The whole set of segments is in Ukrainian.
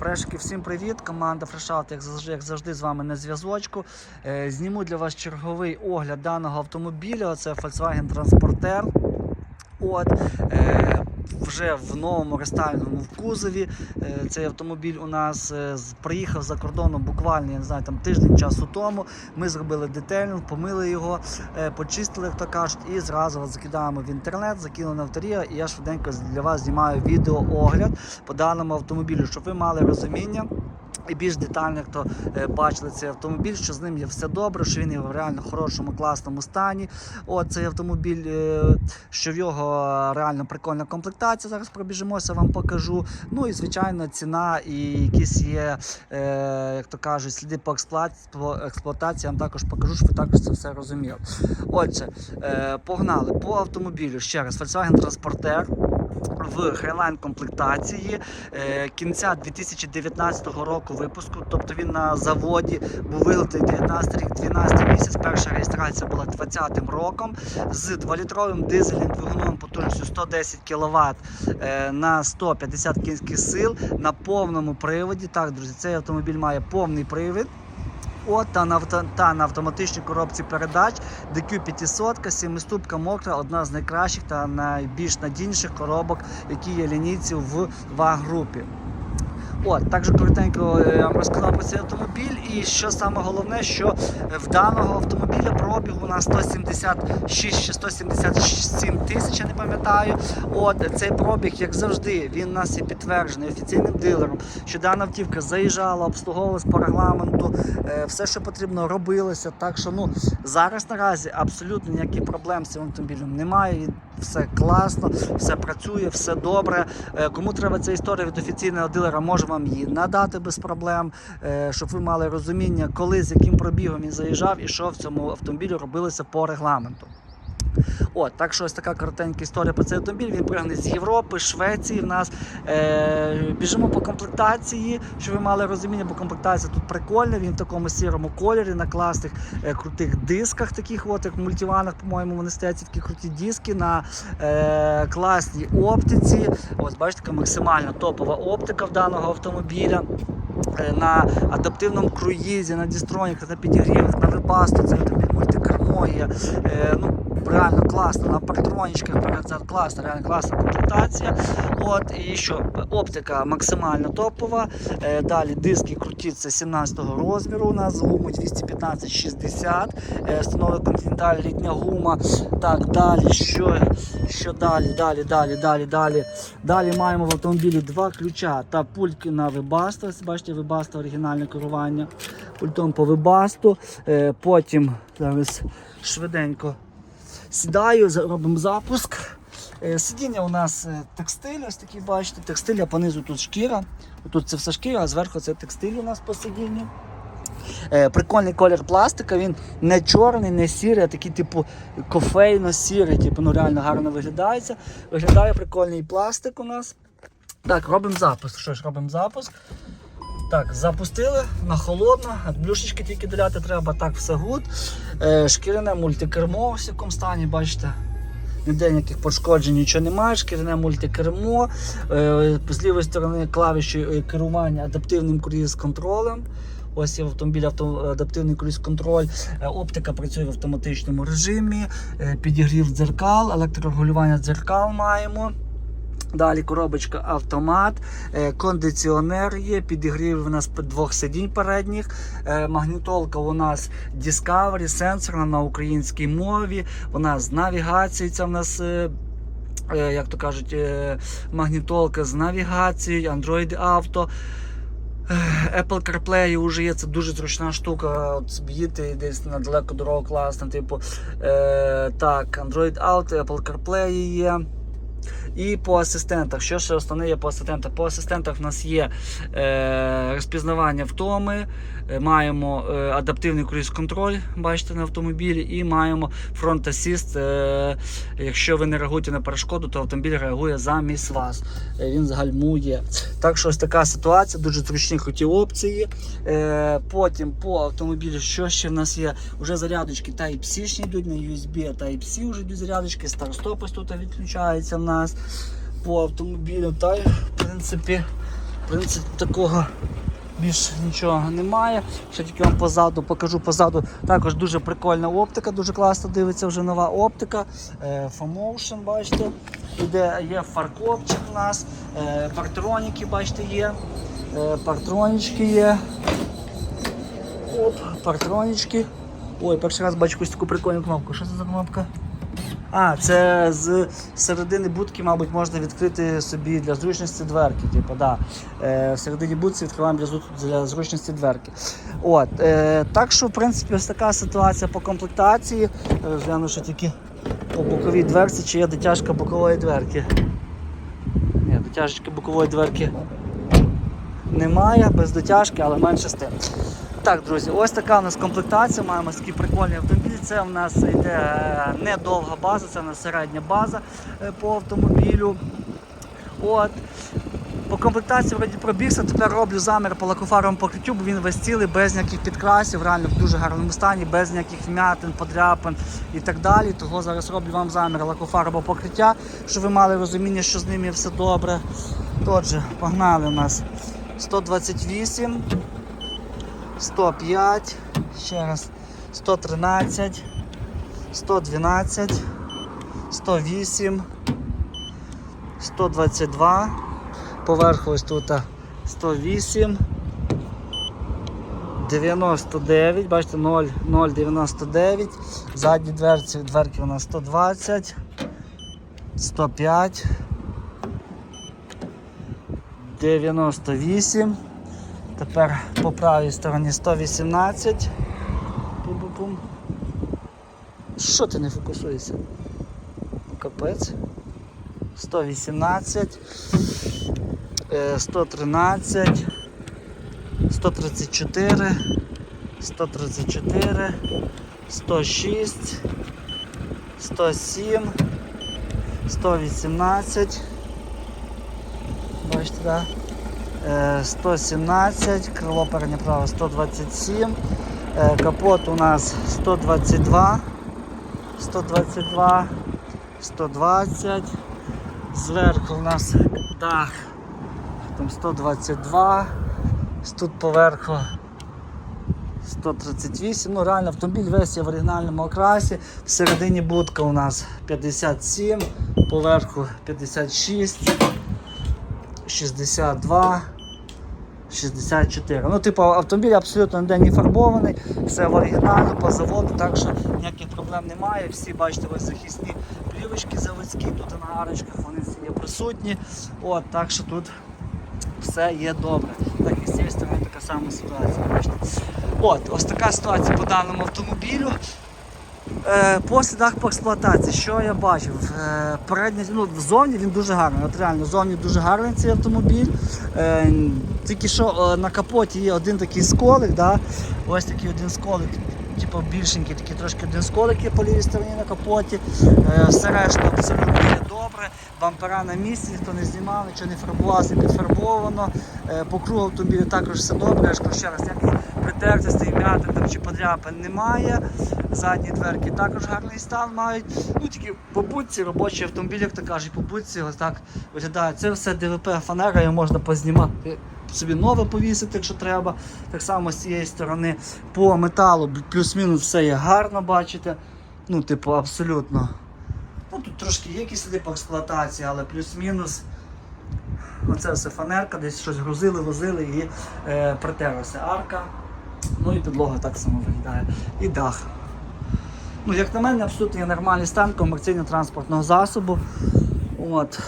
Фрешки, всім привіт! Команда Фрешаут, як завжди, як завжди, з вами на зв'язочку. Е, Зніму для вас черговий огляд даного автомобіля. Це Volkswagen Transporter. От, е, вже в новому рестайльному кузові. Е, цей автомобіль у нас е, приїхав за кордоном буквально я не знаю, там тиждень часу тому. Ми зробили детельно, помили його, е, почистили, як то кажуть, і зразу закидаємо в інтернет, закинули на авторія, і я швиденько для вас знімаю відеоогляд по даному автомобілю, щоб ви мали розуміння. І більш детально, хто е, бачили цей автомобіль, що з ним є все добре, що він є в реально хорошому, класному стані. От цей автомобіль, е, що в його реально прикольна комплектація. Зараз пробіжимося, вам покажу. Ну і звичайно, ціна і якісь є, е, як то кажуть, сліди по експлуатації. Я вам також покажу, щоб ви також це все розуміли. Отже, погнали по автомобілю. Ще раз, Volkswagen Transporter в Highline комплектації е, кінця 2019 року випуску. Тобто він на заводі був виготовлений 19 рік, 12 місяць. Перша реєстрація була 20 роком з 2-літровим дизельним двигуном потужністю 110 кВт е, на 150 кінських сил на повному приводі. Так, друзі, цей автомобіль має повний привід. От та на, та на автоматичній коробці передач DQ 500, сімиступка мокра, одна з найкращих та найбільш надійніших коробок, які є лінійці в ваг-групі. От, також коротенько е, я вам розказав про цей автомобіль. І що саме головне, що в даного автомобіля пробіг у нас 176 чи 177 тисяч, я не пам'ятаю. От цей пробіг, як завжди, він у нас є підтверджений офіційним дилером, що дана автівка заїжджала, обслуговувалась по регламенту, е, все, що потрібно, робилося. Так що ну зараз наразі абсолютно ніяких проблем з цим автомобілем немає. Все класно, все працює, все добре. Е, Кому треба ця історія від офіційного дилера, може вам її надати без проблем, е, щоб ви мали розуміння, коли з яким пробігом він заїжджав і що в цьому автомобілі робилося по регламенту. От, так що ось така коротенька історія про цей автомобіль. Він пригнаний з Європи, Швеції. В нас е, біжимо по комплектації, щоб ви мали розуміння, бо комплектація тут прикольна. Він в такому сірому кольорі на класних е, крутих дисках, таких от, як в мультиванах, по-моєму, вони стоять такі круті диски на е, класній оптиці. Ось бачите, така максимально топова оптика в даного автомобіля. Е, На адаптивному круїзі, на дістроніках, на підігрівах, на вебасту, це автомобіль мультикермо. Е, ну, реально класно, на партронічках перед класна, реально класна комплектація. От, і що, оптика максимально топова. Е, далі диски круті, це 17-го розміру. У нас гуму 215-60. Е, встановлена континенталь літня гума. Так, далі, що, що далі, далі, далі, далі, далі. Далі маємо в автомобілі два ключа та пульки на вебасту. Бачите, вебаста оригінальне керування. Пультом по вебасту. Е, потім зараз швиденько сідаю, робимо запуск. Е, Сидіння у нас е, текстиль, ось такі бачите, текстиль, а понизу тут шкіра. Тут це все шкіра, а зверху це текстиль у нас по сидінню. Е, Прикольний колір пластика, він не чорний, не сірий, а такий, типу, кофейно-сірий, типу, ну реально гарно виглядається. Виглядає прикольний пластик у нас. Так, робимо запуск. Що ж, робимо запуск. Так, запустили на холодно, блюшечки тільки доляти треба, так все гуд. Е, шкіряне мультикермо в всякому стані, бачите. Ніде ніяких пошкоджень, нічого немає, шкіряне мультикермо. Е, з лівої сторони клавіші е, керування адаптивним круїз-контролем. Ось є в автомобілі авто, адаптивний круїз-контроль. Е, Оптика працює в автоматичному режимі, підігрів дзеркал, електрорегулювання дзеркал маємо. Далі коробочка автомат, е, кондиціонер є, підігрів у нас двох сидінь передніх. Е, Магнітолка у нас Discovery, сенсорна на українській мові. Вона з навігацією. Це в нас. е, Як то кажуть, магнітолка з навігацією, Android Auto. Apple CarPlay вже є, це дуже зручна штука. От їдете десь на далеку дорогу класно. Типу, е, так, Android Auto, Apple CarPlay є. І по асистентах. Що ще основне є по асистентах? По асистентах в нас є е, розпізнавання втоми, маємо е, адаптивний круїз-контроль, бачите, на автомобілі, і маємо фронт асіст. Е, якщо ви не реагуєте на перешкоду, то автомобіль реагує замість вас. Е, він загальмує. Так що ось така ситуація, дуже зручні круті опції. Е, потім по автомобілю, що ще в нас є? Уже зарядочки Type-C йдуть на USB, Type-C вже йдуть зарядочки, старстоп ось тут відключається в нас по автомобілю. Та в принципі принципі, такого більш нічого немає. Ще тільки вам позаду покажу позаду. Також дуже прикольна оптика, дуже класно дивиться вже нова оптика. Е, Fomotion, бачите, іде, є фаркопчик у нас, е, партроніки, бачите, є. Е, партронічки є. Оп, партронічки. Ой, перший раз бачу якусь таку прикольну кнопку. Що це за кнопка? А, це з середини будки, мабуть, можна відкрити собі для зручності дверки. Типу, да. е, в середині будки відкриваємо для, для зручності дверки. От, е, так що, в принципі, ось така ситуація по комплектації. Е, Гляну, що тільки по боковій дверці, чи є дотяжка бокової дверки. Ні, дотяжки бокової дверки немає, без дотяжки, але менше з тим. Так, друзі, ось така у нас комплектація. Маємо такі прикольні автомобілі. Це у нас йде е, не довга база, це у нас середня база е, по автомобілю. От. По комплектації вроді пробігся, тепер роблю замір по лакофаровому покриттю, бо він весь цілий, без ніяких підкрасів, реально в дуже гарному стані, без ніяких вмятин, подряпин і так далі. Того зараз роблю вам замір лакофарового покриття, щоб ви мали розуміння, що з ними все добре. Отже, погнали у нас 128. 105, ще раз 113, 112, 108, 122, поверху ось тут 108, 99, бачите, 0, 0,99, задні дверці, дверки у нас 120, 105, 98, Тепер по правій стороні 118. Пум-пум-пум. Що ти не фокусуєшся? Капець. 118, е, 113, 134, 134, 106, 107, 118. Бачите, так? Е, 117, крило переднє право 127, е, капот у нас 122, 122, 120, зверху у нас дах там 122, тут поверху 138, ну реально автомобіль весь є в оригінальному окрасі, всередині будка у нас 57, поверху 56. 62, 64. Ну, типу, автомобіль абсолютно ніде не фарбований, все в оригіналі по заводу, так що ніяких проблем немає. Всі бачите, ось захисні плівочки заводські, тут на арочках вони всі є присутні. От, так що тут все є добре. Так і з цієї сторони така сама ситуація. Бачите. От, ось така ситуація по даному автомобілю. Е, по слідах по експлуатації, що я бачив? Е, передній, ну, ззовні він дуже гарний. От реально, ззовні дуже гарний цей автомобіль. Е, тільки що на капоті є один такий сколик, да? ось такий один сколик, типу більшенький, такий трошки один сколик є по лівій стороні на капоті. Все решта абсолютно є добре. Бампера на місці, ніхто не знімав, нічого не фарбувалося, не підфарбовано. По кругу автомобіля також все добре. Я ж кажу ще раз, ніяких притертостей, м'ятин там чи подряпин немає. Задні дверки також гарний стан мають. Ну тільки по будці робочий автомобіль, як то кажуть, по будці ось так виглядає. Це все ДВП фанера, його можна познімати. Собі нове повісити, якщо треба. Так само з цієї сторони по металу плюс-мінус все є гарно, бачите. Ну, типу, абсолютно. Ну, тут трошки є якісь сліди по експлуатації, але плюс-мінус. Оце все фанерка, десь щось грузили, возили і е, притерлася арка. Ну і підлога так само виглядає. І дах. Ну, як на мене, абсолютно є нормальний стан комерційно-транспортного засобу. От.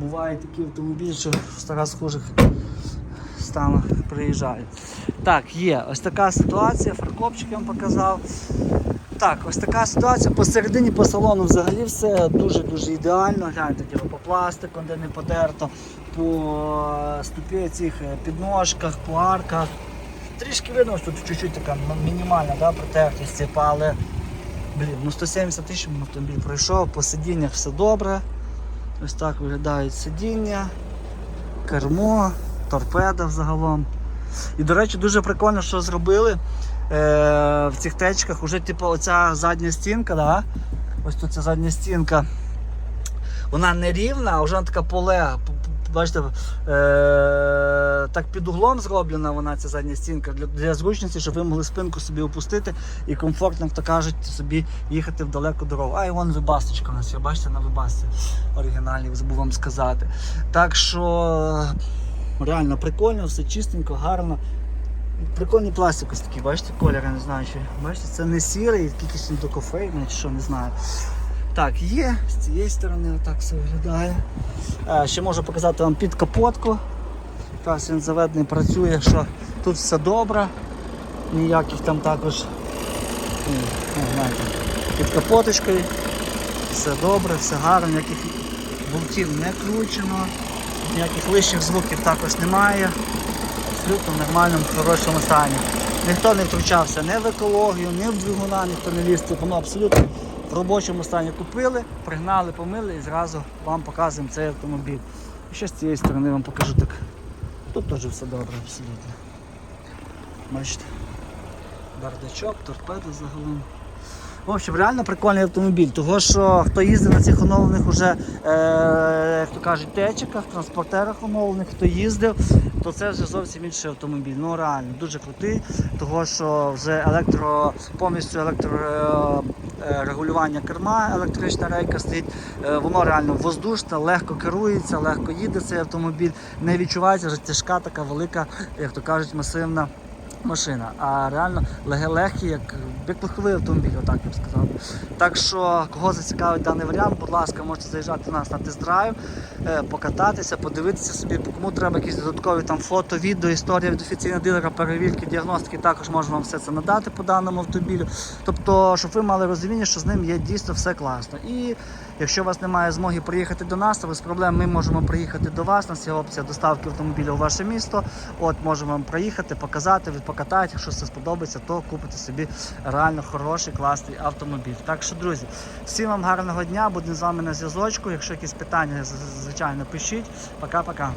Бувають такі автомобілі, що в стара схожих станах приїжджають. Так, є ось така ситуація, фаркопчик я вам показав. Так, ось така ситуація. Посередині по салону взагалі все дуже-дуже ідеально. Гляньте, по пластику, де не подерто, по ступі е, підножках, по арках. Трішки видно, що тут чуть-чуть така мінімальна да, протертість, типу, але блін, ну 170 тисяч автомобіль пройшов, по сидіннях все добре. Ось так виглядають сидіння, кермо, торпеда взагалом. І, до речі, дуже прикольно, що зробили е, в цих течках. Уже типу, оця задня стінка, да? ось тут ця задня стінка. Вона не рівна, а вже вона така поле, Бачите, е- так під углом зроблена вона ця задня стінка для, для зручності, щоб ви могли спинку собі опустити і комфортно, як то кажуть, собі їхати в далеку дорогу. А і вон вибасточка у нас є, бачите, на вибасці оригінальній, забув вам сказати. Так що реально прикольно, все чистенько, гарно. Прикольний пластик ось такий, бачите, колір, я не знаю, чи бачите, це не сірий, якийсь індокофейний, чи що, не знаю. Так, є, з цієї сторони отак все виглядає. Е, ще можу показати вам під капотку. Якраз він заведений, працює, що тут все добре. Ніяких там також ну, знаєте, під капоточкою. Все добре, все гарно, ніяких болтів не кручено, ніяких лишніх звуків також немає. Абсолютно в нормальному, хорошому стані. Ніхто не втручався ні в екологію, ні в двигуна, ніхто не ліз. Воно абсолютно в робочому стані купили, пригнали, помили і зразу вам показуємо цей автомобіль. І ще з цієї сторони вам покажу так. Тут теж все добре, абсолютно. Бачите. Бардачок, торпеда загалом. В общем, реально прикольний автомобіль, того що хто їздив на цих оновлених уже, е, як то кажуть, течиках, транспортерах оновлених, хто їздив, то це вже зовсім інший автомобіль. Ну реально, дуже крутий, того що вже електро, повністю електрорегулювання керма, електрична рейка стоїть, Е, воно реально воздушне, легко керується, легко їде цей автомобіль, не відчувається вже тяжка така велика, як то кажуть, масивна машина, а реально легкий, як, як легковий автомобіль, отак я б сказав. Так що, кого зацікавить даний варіант, будь ласка, можете заїжджати до нас на тест-драйв, е, покататися, подивитися собі, кому треба якісь додаткові там фото, відео, історія від офіційного дилера, перевірки, діагностики, також можемо вам все це надати по даному автомобілю. Тобто, щоб ви мали розуміння, що з ним є дійсно все класно. І якщо у вас немає змоги приїхати до нас, то без проблем ми можемо приїхати до вас. У нас є опція доставки автомобіля у ваше місто. От можемо вам приїхати, показати, покатати. Якщо все сподобається, то купите собі реально хороший, класний автомобіль. Так що, друзі, всім вам гарного дня, будемо з вами на зв'язочку. Якщо якісь питання, звичайно, пишіть. Пока-пока.